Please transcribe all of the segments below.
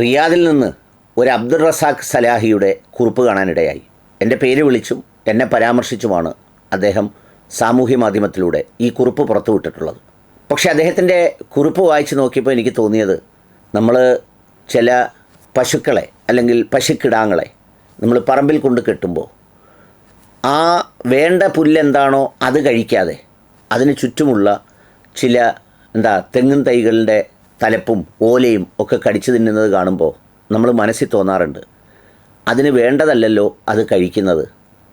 റിയാദിൽ നിന്ന് ഒരു അബ്ദുൾ റസാഖ് സലാഹിയുടെ കുറിപ്പ് കാണാനിടയായി. എന്റെ പേര് വിളിച്ചും എന്നെ പരാമർശിച്ചുമാണ് അദ്ദേഹം സാമൂഹ്യ മാധ്യമത്തിലൂടെ ഈ കുറിപ്പ് പുറത്തുവിട്ടിട്ടുള്ളത്. പക്ഷേ അദ്ദേഹത്തിന്റെ കുറിപ്പ് വായിച്ച് നോക്കിയപ്പോൾ എനിക്ക് തോന്നിയത് നമ്മൾ ചില പശുക്കളെ അല്ലെങ്കിൽ പശുക്കിടാങ്ങളെ നമ്മൾ പറമ്പിൽ കൊണ്ട് കെട്ടുമ്പോൾ ആ വേണ്ട പുല്ലെന്താണോ അത് കഴിക്കാതെ അതിന് ചുറ്റുമുള്ള ചില എന്താ തെങ്ങും തൈകളുടെ തലപ്പും ഓലയും ഒക്കെ കടിച്ചു തിന്നുന്നത് കാണുമ്പോൾ നമ്മൾ മനസ്സിൽ തോന്നാറുണ്ട്. അതിന് വേണ്ടതല്ലല്ലോ അത് കഴിക്കുന്നത്.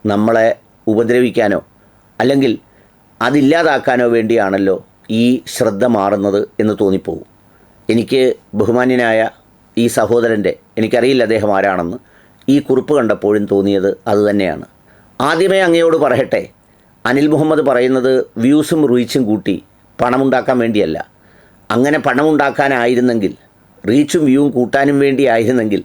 നമ്മളെ ഉപദ്രവിക്കാനോ അല്ലെങ്കിൽ അതില്ലാതാക്കാനോ വേണ്ടിയാണല്ലോ ഈ ശ്രദ്ധ മാറുന്നത് എന്ന് തോന്നിപ്പോകും. എനിക്ക് ബഹുമാന്യനായ ഈ സഹോദരന്റെ എനിക്കറിയില്ല അദ്ദേഹം ആരാണെന്ന് ഈ കുറിപ്പ് കണ്ടപ്പോഴും തോന്നിയത് അതുതന്നെയാണ് ആദ്യമേ അങ്ങയോട് പറയട്ടെ. അനിൽ മുഹമ്മദ് പറയുന്നത് വ്യൂസും റീച്ചും കൂട്ടി പണമുണ്ടാക്കാൻ വേണ്ടിയല്ല. അങ്ങനെ പണമുണ്ടാക്കാനായിരുന്നെങ്കിൽ റീച്ചും വ്യൂവും കൂട്ടാനും വേണ്ടി ആയിരുന്നെങ്കിൽ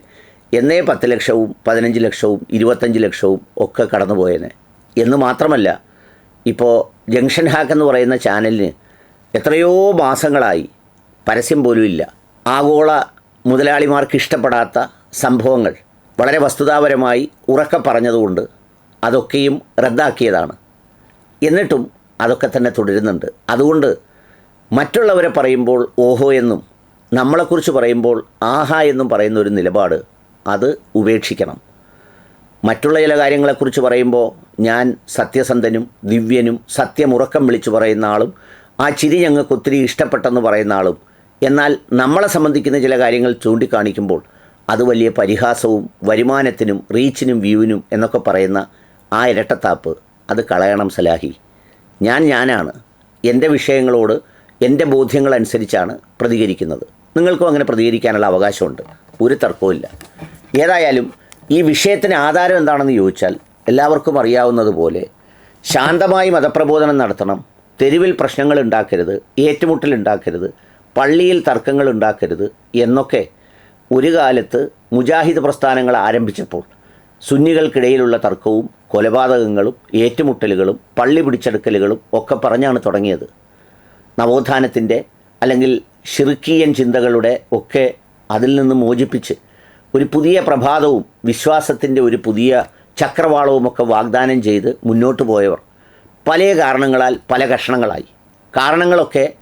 എന്നേ പത്ത് ലക്ഷവും പതിനഞ്ച് ലക്ഷവും ഇരുപത്തഞ്ച് ലക്ഷവും ഒക്കെ കടന്നുപോയേനെ. എന്ന് മാത്രമല്ല ഇപ്പോൾ ജംഗ്ഷൻ ഹാക്ക് എന്ന് പറയുന്ന ചാനലിന് എത്രയോ മാസങ്ങളായി പരസ്യം പോലും ഇല്ല. ആഗോള മുതലാളിമാർക്ക് ഇഷ്ടപ്പെടാത്ത സംഭവങ്ങൾ വളരെ വസ്തുതാപരമായി ഉറക്കെ പറഞ്ഞതുകൊണ്ട് അതൊക്കെയും റദ്ദാക്കിയതാണ്. എന്നിട്ടും അതൊക്കെ തന്നെ തുടരുന്നുണ്ട്. അതുകൊണ്ട് മറ്റുള്ളവരെ പറയുമ്പോൾ ഓഹോ എന്നും നമ്മളെക്കുറിച്ച് പറയുമ്പോൾ ആഹാ എന്നും പറയുന്ന ഒരു നിലപാട് അത് ഉപേക്ഷിക്കണം. മറ്റുള്ള ചില കാര്യങ്ങളെക്കുറിച്ച് പറയുമ്പോൾ ഞാൻ സത്യസന്ധനും ദിവ്യനും സത്യമുറക്കം വിളിച്ചു പറയുന്ന ആളും ആ ചിരി ഞങ്ങൾക്ക് ഒത്തിരി ഇഷ്ടപ്പെട്ടെന്ന് പറയുന്ന ആളും എന്നാൽ നമ്മളെ സംബന്ധിക്കുന്ന ചില കാര്യങ്ങൾ ചൂണ്ടിക്കാണിക്കുമ്പോൾ അത് വലിയ പരിഹാസവും വരുമാനത്തിനും റീച്ചിനും വ്യൂവിനും എന്നൊക്കെ പറയുന്ന ആ ഇരട്ടത്താപ്പ് അത് കളയണം സലാഹി. ഞാൻ ഞാനാണ്. എന്റെ വിഷയങ്ങളോട് എന്റെ ബോധ്യങ്ങളനുസരിച്ചാണ് പ്രതികരിക്കുന്നത്. നിങ്ങൾക്കും അങ്ങനെ പ്രതികരിക്കാനുള്ള അവകാശമുണ്ട്. ഒരു തർക്കവുമില്ല ഏതായാലും ഈ വിഷയത്തിന് ആധാരം എന്താണെന്ന് ചോദിച്ചാൽ എല്ലാവർക്കും അറിയാവുന്നതുപോലെ ശാന്തമായി മതപ്രബോധനം നടത്തണം തെരുവിൽ പ്രശ്നങ്ങൾ ഉണ്ടാക്കരുത് ഏറ്റുമുട്ടൽ ഉണ്ടാക്കരുത് പള്ളിയിൽ തർക്കങ്ങൾ ഉണ്ടാക്കരുത് എന്നൊക്കെ ഒരു കാലത്ത് മുജാഹിദ് പ്രസ്ഥാനങ്ങൾ ആരംഭിച്ചപ്പോൾ സുന്നികൾക്കിടയിലുള്ള തർക്കവും കൊലപാതകങ്ങളും ഏറ്റുമുട്ടലുകളും പള്ളി പിടിച്ചെടുക്കലുകളും ഒക്കെ പറഞ്ഞാണ് തുടങ്ങിയത്. നവോത്ഥാനത്തിന്റെ അല്ലെങ്കിൽ ഷിർക്കീയൻ ചിന്തകളുടെ ഒക്കെ അതിൽ നിന്ന് മോചിപ്പിച്ച് ഒരു പുതിയ പ്രഭാതവും വിശ്വാസത്തിന്റെ ഒരു പുതിയ ചക്രവാളവുമൊക്കെ വാഗ്ദാനം ചെയ്ത് മുന്നോട്ട് പോയവർ പല കാരണങ്ങളാൽ പല കഷണങ്ങളായി. കാരണങ്ങളൊക്കെ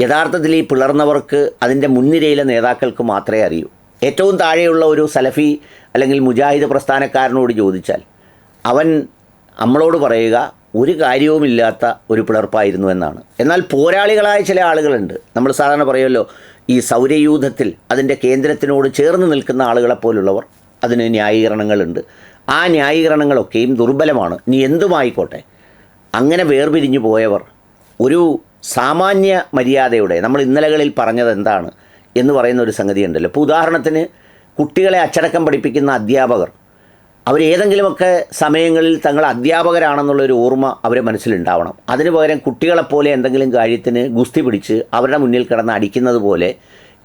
യഥാർത്ഥത്തിൽ ഈ പിളർന്നവർക്ക് അതിന്റെ മുൻനിരയിലെ നേതാക്കൾക്ക് മാത്രമേ അറിയൂ. ഏറ്റവും താഴെയുള്ള ഒരു സലഫി അല്ലെങ്കിൽ മുജാഹിദ് പ്രസ്ഥാനക്കാരനോട് ചോദിച്ചാൽ അവൻ നമ്മളോട് പറയുക ഒരു കാര്യവുമില്ലാത്ത ഒരു പിളർപ്പായിരുന്നു എന്നാണ്. എന്നാൽ പോരാളികളായ ചില ആളുകളുണ്ട്. നമ്മൾ സാധാരണ പറയുമല്ലോ ഈ സൗരയൂഥത്തിൽ അതിന്റെ കേന്ദ്രത്തിനോട് ചേർന്ന് നിൽക്കുന്ന ആളുകളെപ്പോലുള്ളവർ അതിന് ന്യായീകരണങ്ങളുണ്ട്. ആ ന്യായീകരണങ്ങളൊക്കെയും ദുർബലമാണ്. നീ എന്തുമായിക്കോട്ടെ? അങ്ങനെ വേർപിരിഞ്ഞു പോയവർ ഒരു സാമാന്യ മര്യാദയുടെ നമ്മൾ ഇന്നലകളിൽ പറഞ്ഞത് എന്താണ് എന്ന് പറയുന്ന ഒരു സംഗതി ഉണ്ടല്ലോ ഇപ്പോൾ ഉദാഹരണത്തിന് കുട്ടികളെ അച്ചടക്കം പഠിപ്പിക്കുന്ന അധ്യാപകർ അവർ ഏതെങ്കിലുമൊക്കെ സമയങ്ങളിൽ തങ്ങൾ അധ്യാപകരാണെന്നുള്ളൊരു ഓർമ്മ അവരെ മനസ്സിലുണ്ടാവണം. അതിന് പകരം കുട്ടികളെപ്പോലെ എന്തെങ്കിലും കാര്യത്തിന് ഗുസ്തി പിടിച്ച് അവരുടെ മുന്നിൽ കിടന്ന് അടിക്കുന്നത് പോലെ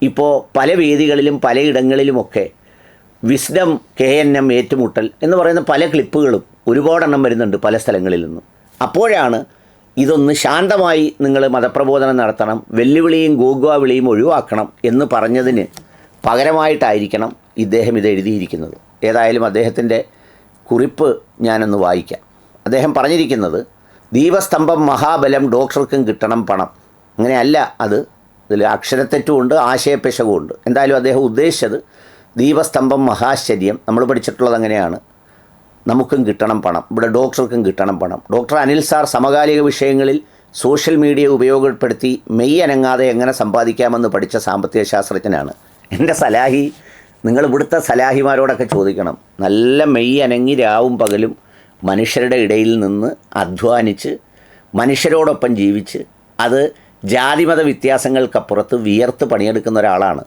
ഇപ്പോൾ പല വേദികളിലും പലയിടങ്ങളിലുമൊക്കെ വിസ്ഡം കെ എൻ എം ഏറ്റുമുട്ടൽ എന്ന് പറയുന്ന പല ക്ലിപ്പുകളും ഒരുപാടെണ്ണം വരുന്നുണ്ട് പല സ്ഥലങ്ങളിൽ നിന്ന്. അപ്പോഴാണ് ഇതൊന്ന് ശാന്തമായി നിങ്ങൾ മതപ്രബോധനം നടത്തണം വെല്ലുവിളിയും ഗോഗ്വ വിളിയും ഒഴിവാക്കണം എന്ന് പറഞ്ഞതിന് പകരമായിട്ടായിരിക്കണം ഇദ്ദേഹം ഇത് എഴുതിയിരിക്കുന്നത്. ഏതായാലും അദ്ദേഹത്തിന്റെ കുറിപ്പ് ഞാനൊന്ന് വായിക്കാം. അദ്ദേഹം പറഞ്ഞിരിക്കുന്നത് ദീപസ്തംഭം മഹാബലം ഡോക്ടർക്കും കിട്ടണം പണം. അങ്ങനെയല്ല അത്. ഇതിൽ അക്ഷരത്തെറ്റുമുണ്ട് ആശയപ്പിശകുമുണ്ട്. എന്തായാലും അദ്ദേഹം ഉദ്ദേശിച്ചത് ദീപസ്തംഭം മഹാശ്ചര്യം നമ്മൾ പഠിച്ചിട്ടുള്ളത് അങ്ങനെയാണ്. നമുക്കും കിട്ടണം പണം. ഇവിടെ ഡോക്ടർക്കും കിട്ടണം പണം. ഡോക്ടർ അനിൽ സാർ സമകാലിക വിഷയങ്ങളിൽ സോഷ്യൽ മീഡിയ ഉപയോഗപ്പെടുത്തി മെയ് അനങ്ങാതെ എങ്ങനെ സമ്പാദിക്കാമെന്ന് പഠിച്ച സാമ്പത്തിക ശാസ്ത്രജ്ഞനാണ് എന്റെ സലാഹി നിങ്ങൾ ഇവിടുത്തെ സലാഹിമാരോടൊക്കെ ചോദിക്കണം. നല്ല മെയ് അനങ്ങി രാവും പകലും മനുഷ്യരുടെ ഇടയിൽ നിന്ന് അധ്വാനിച്ച് മനുഷ്യരോടൊപ്പം ജീവിച്ച് അത് ജാതിമത വ്യത്യാസങ്ങൾക്കപ്പുറത്ത് വിയർത്ത് പണിയെടുക്കുന്ന ഒരാളാണ്.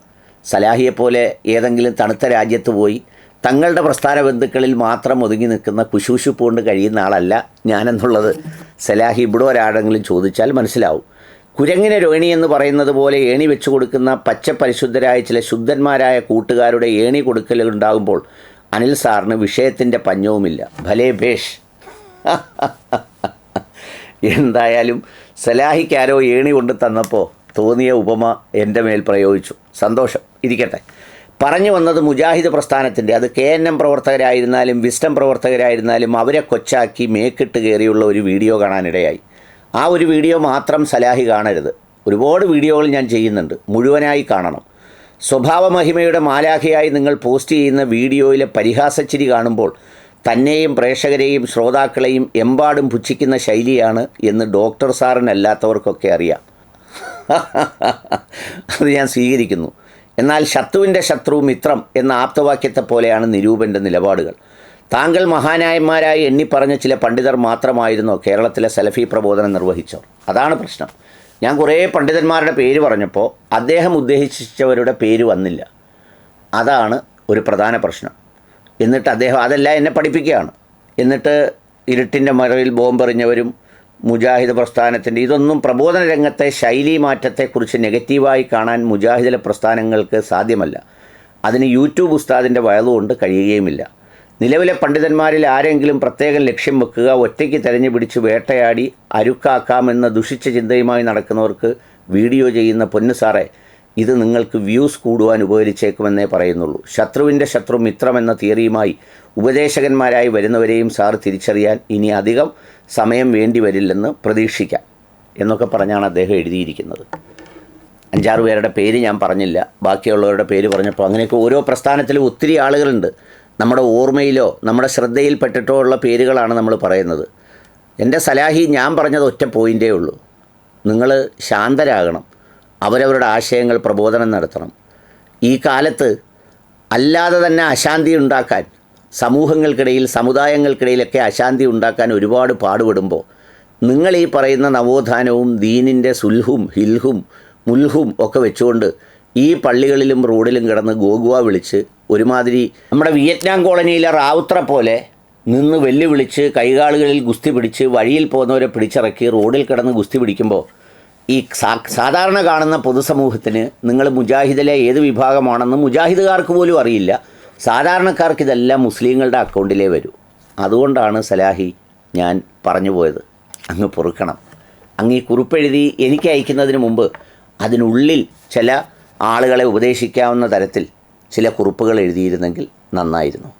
സലാഹിയെപ്പോലെ ഏതെങ്കിലും തണുത്ത രാജ്യത്ത് പോയി തങ്ങളുടെ പ്രസ്ഥാന ബന്ധുക്കളിൽ മാത്രം ഒതുങ്ങി നിൽക്കുന്ന കുശൂശുപ്പ് കൊണ്ട് കഴിയുന്ന ആളല്ല ഞാനെന്നുള്ളത്. സലാഹി ഇവിടെ ഒരാളെങ്കിലും ചോദിച്ചാൽ മനസ്സിലാവും. കുരങ്ങിന് രോഹിണി എന്ന് പറയുന്നത് പോലെ ഏണി വെച്ചു കൊടുക്കുന്ന പച്ച പരിശുദ്ധരായ ചില ശുദ്ധന്മാരായ കൂട്ടുകാരുടെ ഏണി കൊടുക്കലുകൾ ഉണ്ടാകുമ്പോൾ അനിൽ സാറിന് വിഷയത്തിന്റെ പഞ്ഞവുമില്ല. ഭലേ ഭേഷ്. എന്തായാലും സലാഹിക്കാരോ ഏണി കൊണ്ട് തന്നപ്പോൾ തോന്നിയ ഉപമ എന്റെ മേൽ പ്രയോഗിച്ചു. സന്തോഷം. ഇരിക്കട്ടെ. പറഞ്ഞു വന്നത് മുജാഹിദ് പ്രസ്ഥാനത്തിന്റെ അത് കെ എൻ എം പ്രവർത്തകരായിരുന്നാലും വിസ്റ്റം പ്രവർത്തകരായിരുന്നാലും അവരെ കൊച്ചാക്കി മേക്കിട്ട് കയറിയുള്ള ഒരു വീഡിയോ കാണാനിടയായി. ആ ഒരു വീഡിയോ മാത്രം സലാഹി കാണരുത്. ഒരുപാട് വീഡിയോകൾ ഞാൻ ചെയ്യുന്നുണ്ട്. മുഴുവനായി കാണണം. സ്വഭാവമഹിമയുടെ മാലാഖയായി നിങ്ങൾ പോസ്റ്റ് ചെയ്യുന്ന വീഡിയോയിലെ പരിഹാസച്ചിരി കാണുമ്പോൾ തന്നെയും പ്രേക്ഷകരെയും ശ്രോതാക്കളെയും എമ്പാടും പുച്ഛിക്കുന്ന ശൈലിയാണ് എന്ന് ഡോക്ടർ സാറിനല്ലാത്തവർക്കൊക്കെ അറിയാം. അത് ഞാൻ സ്വീകരിക്കുന്നു. എന്നാൽ ശത്രുവിന്റെ ശത്രു മിത്രം എന്ന ആപ്തവാക്യത്തെ പോലെയാണ് നിരൂപന്റെ നിലപാടുകൾ. താങ്കൾ മഹാനായന്മാരായി എണ്ണിപ്പറഞ്ഞ ചില പണ്ഡിതർ മാത്രമായിരുന്നു കേരളത്തിലെ സലഫി പ്രബോധനം നിർവഹിച്ചവർ. അതാണ് പ്രശ്നം. ഞാൻ കുറേ പണ്ഡിതന്മാരുടെ പേര് പറഞ്ഞപ്പോൾ അദ്ദേഹം ഉദ്ദേശിച്ചവരുടെ പേര് വന്നില്ല. അതാണ് ഒരു പ്രധാന പ്രശ്നം. എന്നിട്ട് അദ്ദേഹം അതല്ല എന്നെ പഠിപ്പിക്കുകയാണ്. എന്നിട്ട് ഇരുട്ടിന്റെ മറവിൽ ബോംബെറിഞ്ഞവരും മുജാഹിദ് പ്രസ്ഥാനത്തിന്റെ ഇതൊന്നും പ്രബോധന രംഗത്തെ ശൈലി മാറ്റത്തെക്കുറിച്ച് നെഗറ്റീവായി കാണാൻ മുജാഹിദിലെ പ്രസ്ഥാനങ്ങൾക്ക് സാധ്യമല്ല. അതിന് യൂട്യൂബ് ഉസ്താദിന്റെ വയലുകൊണ്ട് കഴിയുകയുമില്ല. നിലവിലെ പണ്ഡിതന്മാരിൽ ആരെങ്കിലും പ്രത്യേകം ലക്ഷ്യം വെക്കുക ഒറ്റയ്ക്ക് തെരഞ്ഞു പിടിച്ച് വേട്ടയാടി അരുക്കാക്കാമെന്ന ദുഷിച്ച ചിന്തയുമായി നടക്കുന്നവർക്ക് വീഡിയോ ചെയ്യുന്ന പൊന്നു സാറേ ഇത് നിങ്ങൾക്ക് വ്യൂസ് കൂടുവാൻ ഉപകരിച്ചേക്കുമെന്നേ പറയുന്നുള്ളൂ. ശത്രുവിന്റെ ശത്രു മിത്രമെന്ന തിയറിയുമായി ഉപദേശകന്മാരായി വരുന്നവരെയും സാർ തിരിച്ചറിയാൻ ഇനി അധികം സമയം വേണ്ടി വരില്ലെന്ന് പ്രതീക്ഷിക്കാം എന്നൊക്കെ പറഞ്ഞാണ് അദ്ദേഹം എഴുതിയിരിക്കുന്നത്. അഞ്ചാറ് പേരുടെ പേര് ഞാൻ പറഞ്ഞില്ല. ബാക്കിയുള്ളവരുടെ പേര് പറഞ്ഞപ്പോൾ അങ്ങനെയൊക്കെ ഓരോ പ്രസ്ഥാനത്തിലും ഒത്തിരി ആളുകളുണ്ട്. നമ്മുടെ ഓർമ്മയിലോ നമ്മുടെ ശ്രദ്ധയിൽപ്പെട്ടിട്ടോ ഉള്ള പേരുകളാണ് നമ്മൾ പറയുന്നത്. എന്റെ സലാഹി ഞാൻ പറഞ്ഞത് ഒറ്റ പോയിന്റേ ഉള്ളൂ. നിങ്ങൾ ശാന്തരാകണം. അവരവരുടെ ആശയങ്ങൾ പ്രബോധനം നടത്തണം. ഈ കാലത്ത് അല്ലാതെ തന്നെ അശാന്തി ഉണ്ടാക്കാൻ സമൂഹങ്ങൾക്കിടയിൽ സമുദായങ്ങൾക്കിടയിലൊക്കെ അശാന്തി ഉണ്ടാക്കാൻ ഒരുപാട് പാടുപെടുമ്പോൾ നിങ്ങൾ ഈ പറയുന്ന നവോത്ഥാനവും ദീനിന്റെ സുൽഹും ഹിൽഹും മുൽഹും ഒക്കെ വെച്ചുകൊണ്ട് ഈ പള്ളികളിലും റോഡിലും കിടന്ന് ഗോഗുവ വിളിച്ച് ഒരുമാതിരി നമ്മുടെ വിയറ്റ്നാം കോളനിയിലെ റാവുത്ര പോലെ നിന്ന് വെല്ലുവിളിച്ച് കൈകാലുകളിൽ ഗുസ്തി പിടിച്ച് വഴിയിൽ പോകുന്നവരെ പിടിച്ചിറക്കി റോഡിൽ കിടന്ന് ഗുസ്തി പിടിക്കുമ്പോൾ ഈ സാധാരണ കാണുന്ന പൊതുസമൂഹത്തിന് നിങ്ങൾ മുജാഹിദിലെ ഏത് വിഭാഗമാണെന്ന് മുജാഹിദുകാർക്ക് പോലും അറിയില്ല. സാധാരണക്കാർക്ക് ഇതെല്ലാം മുസ്ലിങ്ങളുടെ അക്കൗണ്ടിലേ വരൂ. അതുകൊണ്ടാണ് സലാഹി ഞാൻ പറഞ്ഞു പോയത്. അങ്ങ് പൊറുക്കണം. അങ്ങ് ഈ കുറിപ്പെഴുതി എനിക്ക് അയക്കുന്നതിന് മുമ്പ് അതിനുള്ളിൽ ചില ആളുകളെ ഉപദേശിക്കാവുന്ന തരത്തിൽ ചില കുറിപ്പുകൾ എഴുതിയിരുന്നെങ്കിൽ നന്നായിരുന്നു.